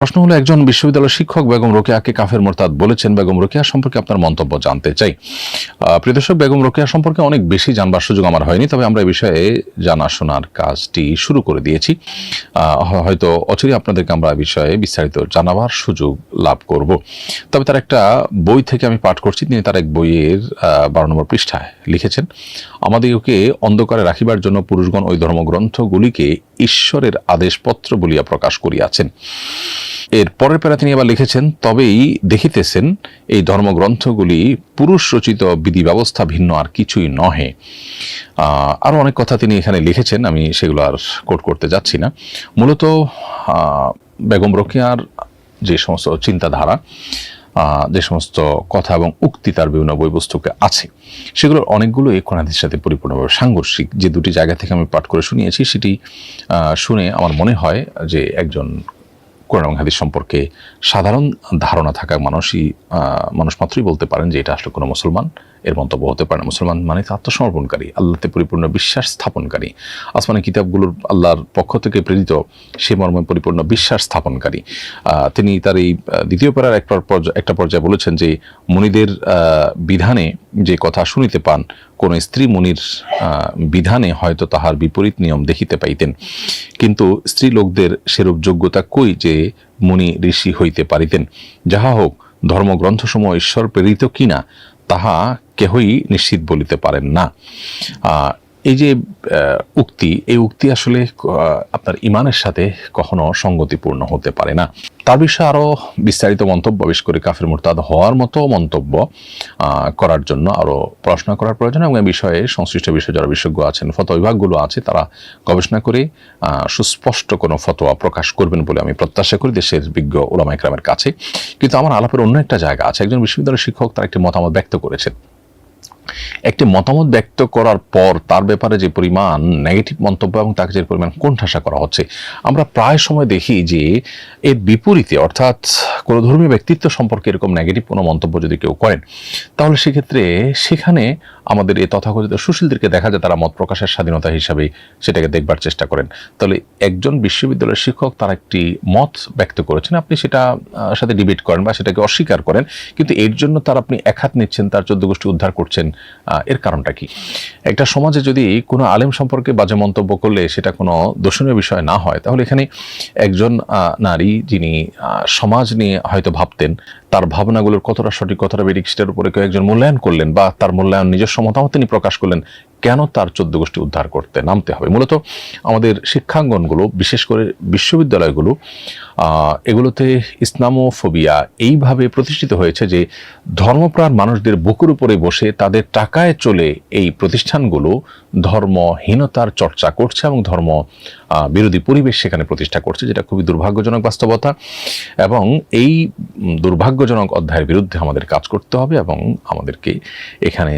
প্রশ্ন হলো একজন বিশ্ববিদ্যালয়ের শিক্ষক বেগম রোকেয়াকে কাফের মোরতাদ বলেছেন। বেগম রোকেয়া সম্পর্কে আপনার মন্তব্য জানতে চাই। আহ, প্রিয় দর্শক বেগম রোকেয়া সম্পর্কে অনেক বেশি জানবার সুযোগ আমার হয়নি তবে আমরা এই বিষয়ে জানাশোনার কাজটি শুরু করে দিয়েছি। হয়তো অচিরে আপনাদেরকে আমরা বিষয়ে বিস্তারিত জানাবার সুযোগ লাভ করব। তবে তার একটা বই থেকে আমি পাঠ করছি তিনি তার এক বইয়ের বারো নম্বর পৃষ্ঠায় লিখেছেন আমাদেরকে অন্ধকারে রাখিবার জন্য পুরুষগণ ওই ধর্মগ্রন্থগুলিকে ঈশ্বরের আদেশপত্র বলিয়া প্রকাশ করিয়াছেন। এর পরের পেরা তিনি আবার লিখেছেন, তবেই দেখিতেছেন এই ধর্মগ্রন্থগুলি পুরুষ রচিত বিধি ব্যবস্থা ভিন্ন আর কিছুই নহে। আরও অনেক কথা তিনি এখানে লিখেছেন, আমি সেগুলো আর কোট করতে যাচ্ছি না। মূলত বেগম রোকেয়ার যে সমস্ত চিন্তাধারা যে সমস্ত কথা এবং উক্তি তার বিভিন্ন বই পুস্তকে আছে, সেগুলোর অনেকগুলো এই কোরআনের সাথে পরিপূর্ণভাবে সাংঘর্ষিক। যে দুটি জায়গা থেকে আমি পাঠ করে শুনিয়েছি, সেটি শুনে আমার মনে হয় যে একজন কোরআন এবং হাদিস সম্পর্কে সাধারণ ধারণা থাকা মানুষই মানুষ মাত্রই বলতে পারেন যে এটা আসলে কোনো মুসলমান। এর মন্তব্য হতে পারে মুসলমান মানে আত্মসমর্পণকারী আল্লাহতে পরিপূর্ণ বিশ্বাস স্থাপনকারী। আসমানি কিতাবগুলোর আল্লাহর পক্ষ থেকে প্রেরিত সে মর্মে পরিপূর্ণ বিশ্বাস স্থাপনকারী। তিনি তার এই দ্বিতীয় পাড়ার একটা একটা পর্যায়ে বলেছেন যে, মুনিদের বিধানে যে কথা শুনিতে পান, কোন স্ত্রী মুনির বিধানে হয়তো তাহার বিপরীত নিয়ম দেখিতে পাইতেন। কিন্তু স্ত্রী লোকদের সেরূপ যোগ্যতা কই যে, মুনি ঋষি হইতে পারিতেন? যাহা হোক, ধর্মগ্রন্থসমূহ ঈশ্বর প্রেরিত কিনা তাহা কেহই নিশ্চিত বলিতে পারেন না। এই যে উক্তি, এই উক্তি আসলে আপনার ইমানের সাথে কখনো সঙ্গতিপূর্ণ হতে পারে না। তার বিষয়ে আরও বিস্তারিত মন্তব্য, বিশেষ করে কাফের মুরতাদ হওয়ার মতো মন্তব্য করার জন্য আরও পড়াশোনা করার প্রয়োজন এবং এই বিষয়ে সংশ্লিষ্ট বিষয়ে যারা বিশেষজ্ঞ আছেন, ফতোয়া বিভাগগুলো আছে, তারা গবেষণা করে সুস্পষ্ট কোনো ফতোয়া প্রকাশ করবেন বলে আমি প্রত্যাশা করি দেশের বিজ্ঞ ওলামা ইকরামের কাছে। কিন্তু আমার আলাপের অন্য একটা জায়গা আছে। একজন বিশ্ববিদ্যালয়ের শিক্ষক তার একটি মতামত ব্যক্ত করেছেন। একটি মতামত ব্যক্ত করার পর তার ব্যাপারে যে পরিমাণ নেগেটিভ মন্তব্য এবং তাকে যে পরিমাণ কোণঠাসা করা হচ্ছে, আমরা প্রায় সময় দেখি যে এর বিপরীতে, অর্থাৎ কোনো ধর্মীয় ব্যক্তিত্ব সম্পর্কে এরকম নেগেটিভ কোনো মন্তব্য যদি কেউ করেন, তাহলে সেক্ষেত্রে সেখানে আমাদের এই তথাকথিত সুশীলদেরকে দেখা যায় তারা মত প্রকাশের স্বাধীনতা হিসাবে সেটাকে দেখবার চেষ্টা করেন। তাহলে একজন বিশ্ববিদ্যালয়ের শিক্ষক তার একটি মত ব্যক্ত করেছেন, আপনি সেটা সাথে ডিবেট করেন বা সেটাকে অস্বীকার করেন, কিন্তু এর জন্য তার আপনি এক হাত নিচ্ছেন, তার চোদ্দ গোষ্ঠী উদ্ধার করছেন এর কারণটা কি? একটা সমাজে যদি কোনো আলেম সম্পর্কে বাজে মন্তব্য করলে সেটা কোনো দোষণীয় বিষয় না হয়, তাহলে এখানে একজন নারী যিনি সমাজ নিয়ে হয়তো ভাবতেন তার ভাবনাগুলোর কতটা সঠিক, কতটা বেরিক সেটার উপরে কেউ একজন মূল্যায়ন করলেন বা তার মূল্যায়ন নিজস্ব মতামত তিনি প্রকাশ করলেন, কেন তার চোদ্দ গোষ্ঠী উদ্ধার করতে নামতে হবে? মূলত আমাদের শিক্ষাঙ্গনগুলো, বিশেষ করে বিশ্ববিদ্যালয়গুলো এগুলোতে ইসলামোফোবিয়া এইভাবে প্রতিষ্ঠিত হয়েছে যে ধর্মপ্রাণ মানুষদের বুকুর উপরে বসে তাদের টাকায় চলে এই প্রতিষ্ঠানগুলো ধর্মহীনতার চর্চা করছে এবং ধর্ম বিরোধী পরিবেশ সেখানে প্রতিষ্ঠা করছে, যেটা খুবই দুর্ভাগ্যজনক বাস্তবতা। এবং এই দুর্ভাগ্যজনক অধ্যায়ের বিরুদ্ধে আমাদের কাজ করতে হবে এবং আমাদেরকে এখানে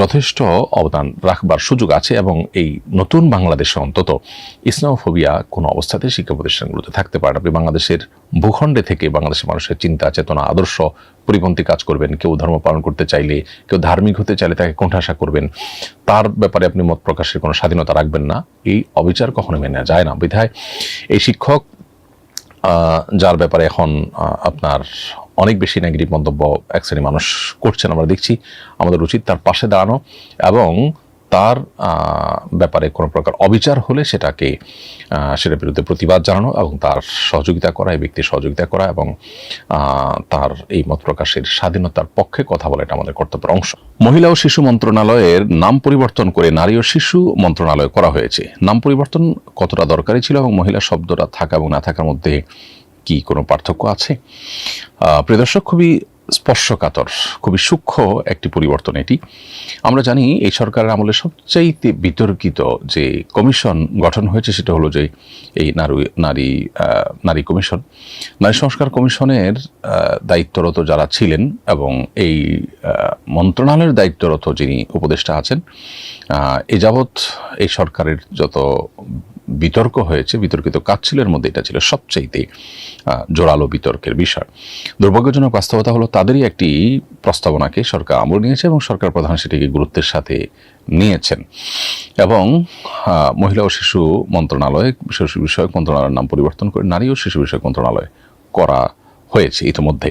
যথেষ্ট অবদান রাখবার সুযোগ আছে এবং এই নতুন বাংলাদেশে অন্তত ইসলামোফোবিয়া কোনো অবস্থাতে শিক্ষা প্রতিষ্ঠানগুলোতে থাকতে পারে না। আপনি বাংলাদেশের ভূখণ্ডে থেকে বাংলাদেশের মানুষের চিন্তা, চেতনা, আদর্শ পরিপন্থী কাজ করবেন, কেউ ধর্ম পালন করতে চাইলে, কেউ ধার্মিক হতে চাইলে তাকে কোণঠাসা করবেন। তার ব্যাপারে আপনি মত প্রকাশের কোনো স্বাধীনতা রাখবেন না। এই অবিচার কখনো মেনে যায় না। বিধায় এই শিক্ষক যার ব্যাপারে এখন আপনার অনেক বেশি নেগেটিভ মন্তব্য এক শ্রেণি মানুষ করছেন, আমরা দেখছি আমাদের উচিত তার পাশে দাঁড়ানো এবং তার ব্যাপারে কোনো প্রকার অবিচার হলে সেটাকে সেটার বিরুদ্ধে প্রতিবাদ জানানো এবং তার সহযোগিতা করা, এই ব্যক্তির সহযোগিতা করা এবং তার এই মত প্রকাশের স্বাধীনতার পক্ষে কথা বলা এটা আমাদের কর্তব্যের অংশ। মহিলা ও শিশু মন্ত্রণালয়ের নাম পরিবর্তন করে নারী ও শিশু মন্ত্রণালয় করা হয়েছে। নাম পরিবর্তন কতটা দরকারি ছিল এবং মহিলা শব্দটা থাকা এবং না থাকার মধ্যে কি কোনো পার্থক্য আছে? প্রিয় দর্শক, খুবই স্পর্শকাতর, খুবই সূক্ষ্ম একটি পরিবর্তন এটি। আমরা জানি এই সরকারের আমলে সবচাইতে বিতর্কিত যে কমিশন গঠন হয়েছে সেটা হলো যে এই নারী নারী নারী কমিশন। নারী সংস্কার কমিশনের দায়িত্বরত যারা ছিলেন এবং এই মন্ত্রণালয়ের দায়িত্বরত যিনি উপদেষ্টা আছেন এ যাবৎ এই সরকারের যত বিতর্ক হয়েছে, বিতর্কিত কাজ ছিল এর মধ্যে এটা ছিল সবচাইতে জোরালো বিতর্কের বিষয়। দুর্ভাগ্যজনক বাস্তবতা হলো তাদেরই একটি প্রস্তাবনাকে সরকার আমল নিয়েছে এবং সরকার প্রধান সেটিকে গুরুত্বের সাথে নিয়েছেন। এবং মহিলা ও শিশু মন্ত্রণালয়, শিশু বিষয়ক মন্ত্রণালয়ের নাম পরিবর্তন করে নারী ও শিশু বিষয়ক মন্ত্রণালয় করা হয়েছে ইতিমধ্যে।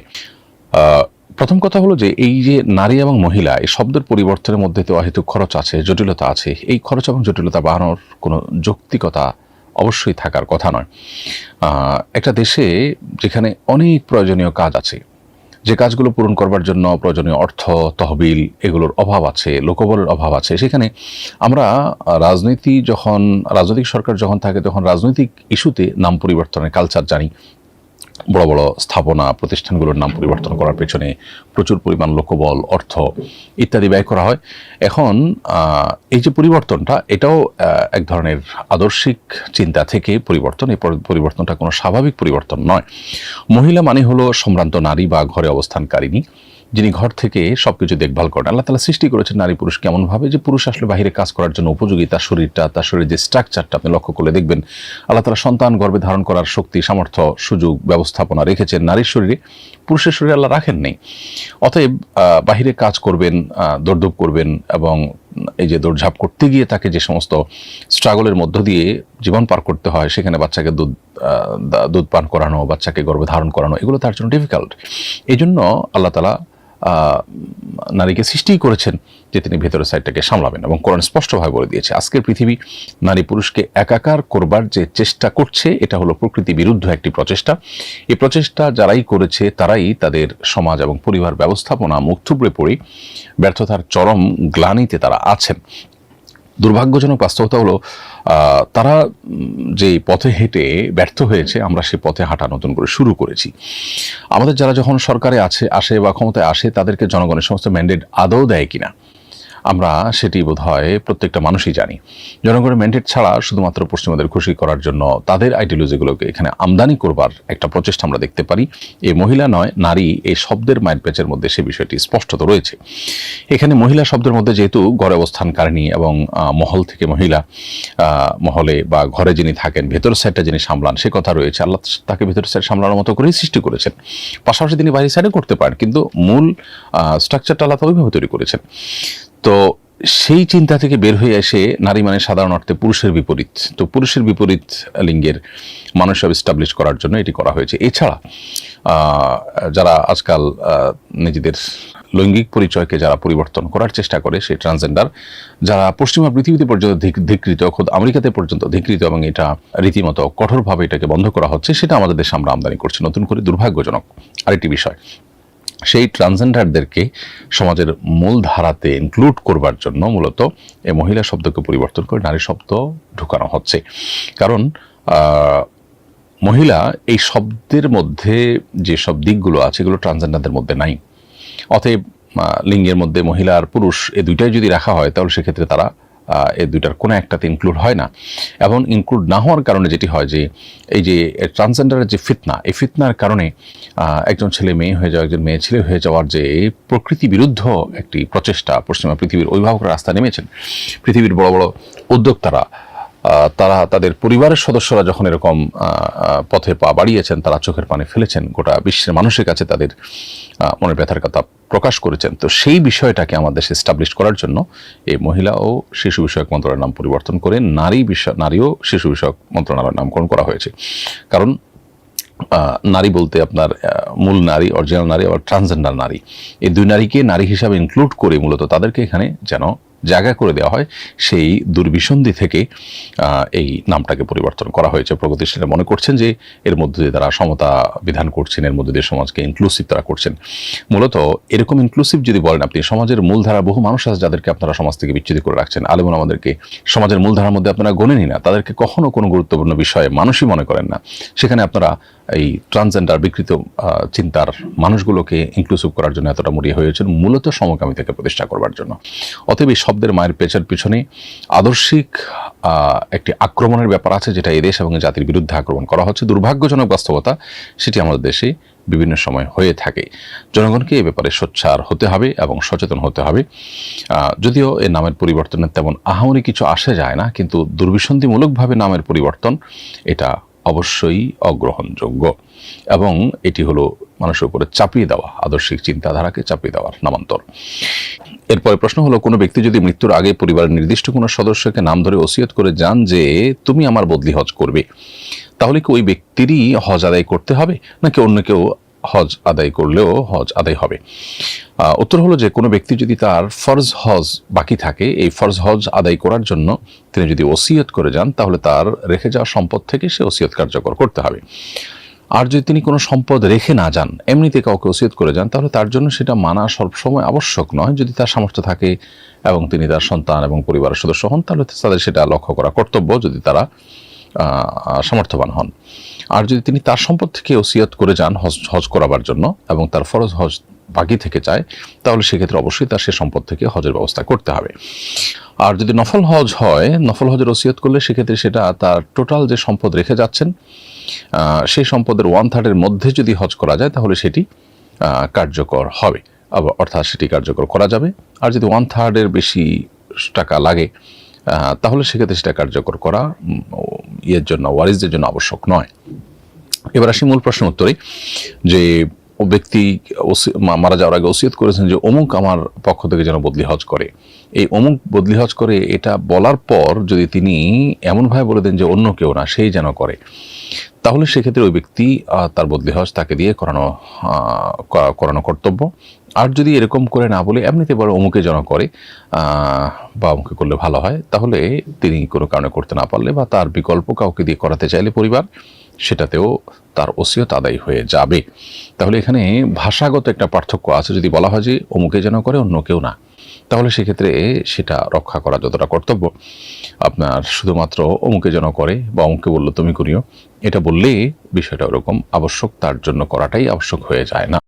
প্রথম কথা হলো যে এই যে নারী এবং মহিলা, এই শব্দের পরিবর্তনের মধ্যে তো অহেতুক খরচ আছে, জটিলতা আছে। এই খরচ এবং জটিলতা বাড়ানোর কোনো যৌক্তিকতা অবশ্যই থাকার কথা নয়। একটা দেশে যেখানে অনেক প্রয়োজনীয় কাজ আছে, যে কাজগুলো পূরণ করবার জন্য প্রয়োজনীয় অর্থ, তহবিল এগুলোর অভাব আছে, লোকবলের অভাব আছে। সেখানে আমরা রাজনীতি যখন, রাজনৈতিক সরকার যখন থাকে, তখন রাজনৈতিক ইস্যুতে নাম পরিবর্তনের কালচার জানি। বড় বড় স্থাপনা প্রতিষ্ঠানগুলোর নাম পরিবর্তন করার পেছনে প্রচুর পরিমাণ লোকবল, অর্থ ইত্যাদি ব্যয় করা হয়। এখন এই যে পরিবর্তনটা, এটাও এক ধরনের আদর্শিক চিন্তা থেকে পরিবর্তন। এই পরিবর্তনটা কোনো স্বাভাবিক পরিবর্তন নয়। মহিলা মানে হলো সম্ভ্রান্ত নারী বা ঘরে অবস্থানকারিণী। যিনি ঘর থেকে সবকিছু দেখভাল করেন, আল্লাহ তালা সৃষ্টি করেছেন নারী পুরুষ কেমন ভাবে যে পুরুষ আসলে বাহিরে কাজ করার জন্য উপযোগী, তার শরীরটা, তার শরীরের যে স্ট্রাকচারটা আপনি লক্ষ্য করলে দেখবেন, আল্লাহ তালা সন্তান গর্ভে ধারণ করার শক্তি, সামর্থ্য, সুযোগ, ব্যবস্থাপনা রেখেছেন নারীর শরীরে, পুরুষের শরীরে আল্লাহ রাখেন নেই। অতএব বাহিরে কাজ করবেন দৌড়দৌড় করবেন এবং এই যে দৌড়ঝাঁপ করতে গিয়ে তাকে যে সমস্ত স্ট্রাগলের মধ্য দিয়ে জীবন পার করতে হয়, সেখানে বাচ্চাকে দুধ দুধ পান করানো, বাচ্চাকে গর্ভে ধারণ করানো, এগুলো তার জন্য ডিফিকাল্ট এই জন্য আল্লাহ তালা নারীকে সৃষ্টিই করেছেন যে তিনি ভেতরের সাইডটাকে সামলাবেন এবং কোরআন স্পষ্টভাবে বলে দিয়েছে, আজকের পৃথিবী নারী পুরুষকে একাকার করবার যে চেষ্টা করছে, এটা হলো প্রকৃতি বিরুদ্ধ একটি প্রচেষ্টা। এই প্রচেষ্টা যারাই করেছে, তারাই তাদের সমাজ এবং পরিবার ব্যবস্থাপনা মুখ থুবড়ে পড়ে ব্যর্থতার চরম গ্লানিতে তারা আছেন। দুর্ভাগ্যজনক বাস্তবতা হলো তারা যে পথে হেঁটে ব্যর্থ হয়েছে, আমরা সে পথে হাঁটা নতুন করে শুরু করেছি। আমাদের যারা যখন সরকারে আছে, আসে বা ক্ষমতায় আসে, তাদেরকে জনগণের সমস্ত ম্যান্ডেট আদৌ দেয় কিনা? আমরা সেটি বোধ হয় প্রত্যেকটা মানুষই জানি। জনগণের ম্যান্ডেট ছাড়া শুধুমাত্র পশ্চিমাদের খুশি করার জন্য তাদের আইডিওলজিগুলোকে এখানে আমদানি করবার একটা প্রচেষ্টা আমরা দেখতে পারি। এই মহিলা নয়, নারী এই শব্দের মায়ের পেচের মধ্যে সে বিষয়টি স্পষ্টত রয়েছে। এখানে মহিলা শব্দের মধ্যে যেহেতু ঘরে অবস্থানকারিণী এবং মহল থেকে মহিলা মহলে বা ঘরে যিনি থাকেন ভেতর সাইডটা যিনি সামলান, সে কথা রয়েছে। আল্লাহ তাকে ভেতর সাইড সামলানোর মতো করেই সৃষ্টি করেছেন। পাশাপাশি তিনি বাইরের সাইডে করতে পারেন, কিন্তু মূল স্ট্রাকচারটা আল্লাহ ওইভাবে তৈরি করেছেন। তো সেই চিন্তা থেকে বের হয়ে এসে নারী মানে সাধারণ অর্থে পুরুষের বিপরীত। তো পুরুষের বিপরীত লিঙ্গের মানুষ সব এস্টাবলিশ করার জন্য এটি করা হয়েছে। এছাড়া যারা আজকাল নিজেদের লৈঙ্গিক পরিচয়কে যারা পরিবর্তন করার চেষ্টা করে, সেই ট্রান্সজেন্ডার যারা পশ্চিমা পৃথিবীতে পর্যন্ত ধিক- ধিকৃত, খোদ আমেরিকাতে পর্যন্ত ধিকৃত এবং এটা রীতিমতো কঠোরভাবে এটাকে বন্ধ করা হচ্ছে, সেটা আমাদের দেশে আমরা আমদানি করছি। নতুন করে দুর্ভাগ্যজনক আরেকটি বিষয়। সেই ট্রান্সজেন্ডারদেরকে সমাজের মূল ধারাতে ইনক্লুড করবার জন্য মূলত এই মহিলা শব্দকে পরিবর্তন করে নারী শব্দ ঢুকানো হচ্ছে। কারণ মহিলা এই শব্দের মধ্যে যে সব দিকগুলো আছে এগুলো ট্রান্সজেন্ডারদের মধ্যে নাই। অতএব লিঙ্গের মধ্যে মহিলা আর পুরুষ এই দুইটাই যদি রাখা হয় তাহলে সেক্ষেত্রে তারা এই দুইটার কোনো একটাতে ইনক্লুড হয় না। এবং ইনক্লুড না হওয়ার কারণে যেটি হয় যে, এই যে ট্রান্সজেন্ডারের যে ফিতনা, এই ফিতনার কারণে একজন ছেলে মেয়ে হয়ে যাওয়া, একজন মেয়ে ছেলে হয়ে যাওয়ার যে প্রকৃতি বিরুদ্ধ একটি প্রচেষ্টা পশ্চিমা পৃথিবীর অভিভাবকরা রাস্তা নেমেছেন, পৃথিবীর বড় বড় উদ্যোক্তারা তারা তাদের পরিবারের সদস্যরা যখন এরকম পথে পা বাড়িয়েছেন, তারা চোখের পানি ফেলেছেন, গোটা বিশ্বের মানুষের কাছে তাদের মনের ব্যথার কথা প্রকাশ করেছেন। তো সেই বিষয়টাকে আমাদের দেশে এস্টাবলিশ করার জন্য এই মহিলা ও শিশু বিষয়ক মন্ত্রণালয়ের নাম পরিবর্তন করে নারী বিষয়, নারী ও শিশু বিষয়ক মন্ত্রণালয়ের নামকরণ করা হয়েছে। কারণ নারী বলতে আপনার মূল নারী অরিজিনাল নারী, আবার ট্রান্সজেন্ডার নারী। এই দুই নারীকে নারী হিসাবে ইনক্লুড করে মূলত তাদেরকে এখানে যেন জায়গা করে দেওয়া হয়, সেই দুর্বিসন্ধি থেকে এই নামটাকে পরিবর্তন করা হয়েছে। প্রগতিশীলরা মনে করছেন যে, এর মধ্যে দিয়ে তারা সমতা বিধান করছেন, এর মধ্যে দিয়ে সমাজকে ইনক্লুসিভ তারা করছেন। মূলত এরকম ইনক্লুসিভ যদি বলেন আপনি, সমাজের মূলধারা, বহু মানুষ আছে যাদেরকে আপনারা সমাজ থেকে বিচ্ছিন্ন করে রাখছেন। আলেমন আমাদেরকে সমাজের মূলধারার মধ্যে আপনারা গণেনি না, তাদেরকে কখনো কোনো গুরুত্বপূর্ণ বিষয়ে মানুষই মনে করেন না। সেখানে আপনারা এই ট্রান্সজেন্ডার বিকৃত চিন্তার মানুষগুলোকে ইনক্লুসিভ করার জন্য এতটা মরিয়া হয়েছেন, মূলত সমকামী থেকে প্রতিষ্ঠা করবার জন্য। অতএব এই শব্দের মায়ের পেছার পিছনে আদর্শিক একটি আক্রমণের ব্যাপার আছে যেটা এদেশ এবং জাতির বিরুদ্ধে আক্রমণ করা হচ্ছে। দুর্ভাগ্যজনক বাস্তবতা, সেটি আমাদের দেশে বিভিন্ন সময় হয়ে থাকে। জনগণকে এ ব্যাপারে সোচ্চার হতে হবে এবং সচেতন হতে হবে। যদিও এ নামের পরিবর্তনের তেমন আহামরি কিছু আসে যায় না, কিন্তু দুর্বিসন্ধিমূলকভাবে নামের পরিবর্তন এটা অবশ্যই অগ্রহণযোগ্য। এবং এটি হলো মানুষের উপরে চাপিয়ে দেওয়া, আদর্শিক চিন্তাধারাকে চাপিয়ে দেওয়ার নামান্তর। এরপরে প্রশ্ন হলো, কোনো ব্যক্তি যদি মৃত্যুর আগে পরিবারের নির্দিষ্ট কোনো সদস্যকে নাম ধরে ওসিয়ত করে যান যে, তুমি আমার বদলি হজ করবে তাহলে কি ওই ব্যক্তিরই হজ আদায় করতে হবে, নাকি অন্য কেউ হজ আদায় করলেও হজ আদায় হবে? উত্তর হলো যে, কোনো ব্যক্তি যদি তার ফরজ হজ বাকি থাকে, এই ফরজ হজ আদায় করার জন্য তিনি যদি ওসিয়ত করে যান, তাহলে তার রেখে যাওয়া সম্পদ থেকে সে ওসিয়ত কার্যকর করতে হবে। আর যদি তিনি কোনো সম্পদ রেখে না যান, এমনিতে কাউকে ওসিয়ত করে যান, তাহলে তার জন্য সেটা মানা সবসময় আবশ্যক নয়। যদি তার সামর্থ্য থাকে এবং তিনি তার সন্তান এবং পরিবারের সদস্য হন, তাহলে তাদের সেটা লক্ষ্য করা কর্তব্য যদি তারা সামর্থ্যবান হন। আর যদি তিনি তার সম্পদ থেকে ওসিয়ত করে যান হজ হজ করাবার জন্য এবং তার ফরজ হজ বাকি থেকে চায়, তাহলে সেক্ষেত্রে অবশ্যই তার সে সম্পদ থেকে হজের ব্যবস্থা করতে হবে। আর যদি নফল হজ হয়, নফল হজের ওসিয়ত করলে সেক্ষেত্রে সেটা তার টোটাল যে সম্পদ রেখে যাচ্ছেন সেই সম্পদের ওয়ান থার্ডের মধ্যে যদি হজ করা যায়, তাহলে সেটি কার্যকর হবে। অর্থাৎ সেটি কার্যকর করা যাবে। আর যদি ওয়ান থার্ডের বেশি টাকা লাগে তাহলে সেক্ষেত্রে সেটা কার্যকর করা ইয়ের জন্য, ওয়ারিসদের জন্য আবশ্যক নয়। এবার আসি মূল প্রশ্ন উত্তরে, যে ব্যক্তি মারা যাওয়ার আগে ওসিয়ত করেছেন যে অমুক আমার পক্ষ থেকে যেন বদলি হজ করে। এই অমুক বদলি হজ করে এটা বলার পর যদি তিনি এমনভাবে বলে দেন যে অন্য কেউ না, সেই যেন করে, তাহলে সেক্ষেত্রে ওই ব্যক্তি তার বদলি হজ তাকে দিয়ে করানো করানো কর্তব্য। আর যদি এরকম করে না বলে, এমনিতে বলে অমুকে যেন করে বা অমুকে করলে ভালো হয়, তাহলে তিনি কোনো কারণে করতে না পারলে বা তার বিকল্প কাউকে দিয়ে করাতে চাইলে পরিবার সেটাতেও তার ওসিয়ত আদায় হয়ে যাবে। তাহলে এখানে ভাষাগত একটা পার্থক্য আছে, যদি বলা হয় যে অমুকে যেন করে, অন্য কেউ না। তাহলে সেক্ষেত্রে সেটা রক্ষা করা যতটা কর্তব্য। আপনার শুধুমাত্র অমুকে যেন করে বা অমুকে বলল তুমি করিও, এটা বললে বিষয়টা ওরকম আবশ্যক, তার জন্য করাটাই আবশ্যক হয়ে যায় না।